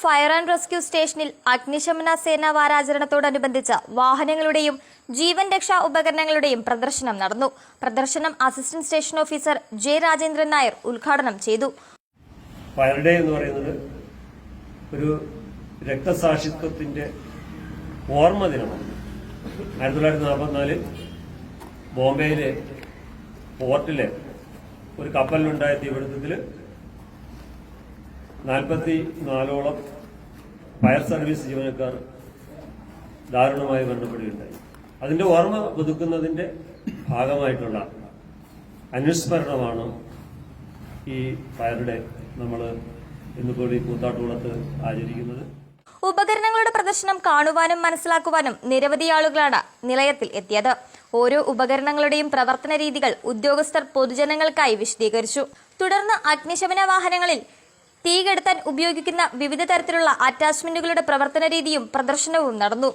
Fire and rescue സ്റ്റേഷനിൽ അഗ്നിശമന സേനാ വാരാചരണത്തോടനുബന്ധിച്ച് വാഹനങ്ങളുടെയും ജീവൻ രക്ഷാ ഉപകരണങ്ങളുടെയും പ്രദർശനം നടന്നു. പ്രദർശനം assistant station officer J Rajendran Nair ഉദ്ഘാടനം ചെയ്തു. ഫയർ ഡേ എന്ന് പറയുന്നത് ഒരു രക്തസാക്ഷിത്വത്തിന്റെ ഓർമ്മ ദിനമാണ്. ആയിരത്തി തൊള്ളായിരത്തി നാൽപ്പത്തിനാലിൽ ബോംബെയിലെ പോർട്ടിലെ ഒരു കപ്പലിലുണ്ടായ തീപിടുത്തത്തിൽ നാൽപ്പത്തി നാലോളം ഫയർ സർവീസ് ജീവനക്കാർ ദാരുണമായി മരണപ്പെടുകയുണ്ടായി. അതിന്റെ ഓർമ്മ പുതുക്കുന്നതിന്റെ ഭാഗമായിട്ടുള്ള അനുസ്മരണമാണ് ഈ ഫയർ ഡേ നമ്മൾ ഇന്നിപ്പോൾ ഈ കൂത്താട്ടുകുളത്ത് ആചരിക്കുന്നത്. ഉപകരണങ്ങളുടെ പ്രദർശനം കാണുവാനും മനസ്സിലാക്കുവാനും നിരവധി ആളുകളാണ് നിലയത്തിൽ എത്തിയത്. ഓരോ ഉപകരണങ്ങളുടെയും പ്രവർത്തന രീതികൾ ഉദ്യോഗസ്ഥർ പൊതുജനങ്ങൾക്കായി വിശദീകരിച്ചു. തുടർന്ന് അഗ്നിശമന വാഹനങ്ങളിൽ തീ കെടുത്താൻ ഉപയോഗിക്കുന്ന വിവിധ തരത്തിലുള്ള അറ്റാച്ച്മെന്റുകളുടെ പ്രവർത്തന രീതിയും പ്രദർശനവും നടന്നു.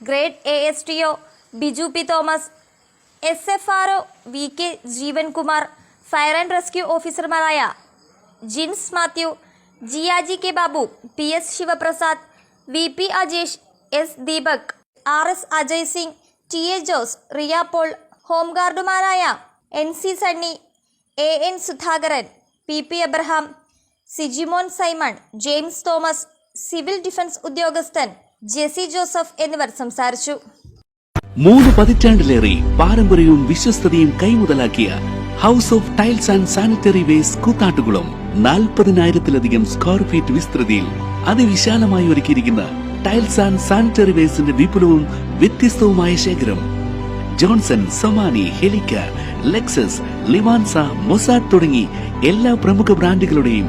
Grade A S T O Biju P Thomas S F R O V K Jeevankumar fire and rescue ഓഫീസർമാരായ Jins Mathew Jiyaji K Babu P S Sivaprasad V P Ajesh S Deepak R S Ajay Singh T A Jose Riya Paul ഹോംഗാർഡുമാരായ N C Sunny A N Sudhakaran P P Abraham Sijimon Simon James Thomas civil defence ഉദ്യോഗസ്ഥൻ Jessy Joseph എന്നിവർ സംസാരിച്ചു. മൂന്ന് പതിറ്റാണ്ടിലേറെ പാരമ്പര്യവും വിശ്വസ്തയും കൈമുതലാക്കിയ house of tiles and sanitary waste Koothattukulam നാൽപ്പതിനായിരത്തിലധികം square feet വിസ്തൃതിയിൽ അതിവിശാലമായി ഒരുക്കിയിരിക്കുന്ന ടൈൽസ് ആൻഡ് സാനിറ്ററി വേസ്റ്റിന്റെ വിപുലവും വ്യത്യസ്തവുമായ ശേഖരം. ജോൺസൺ സൊമാനി ഹെലിക്ക ലെക്സസ് ലിവാൻസ മൊസാഡ് തുടങ്ങി എല്ലാ പ്രമുഖ ബ്രാൻഡുകളുടെയും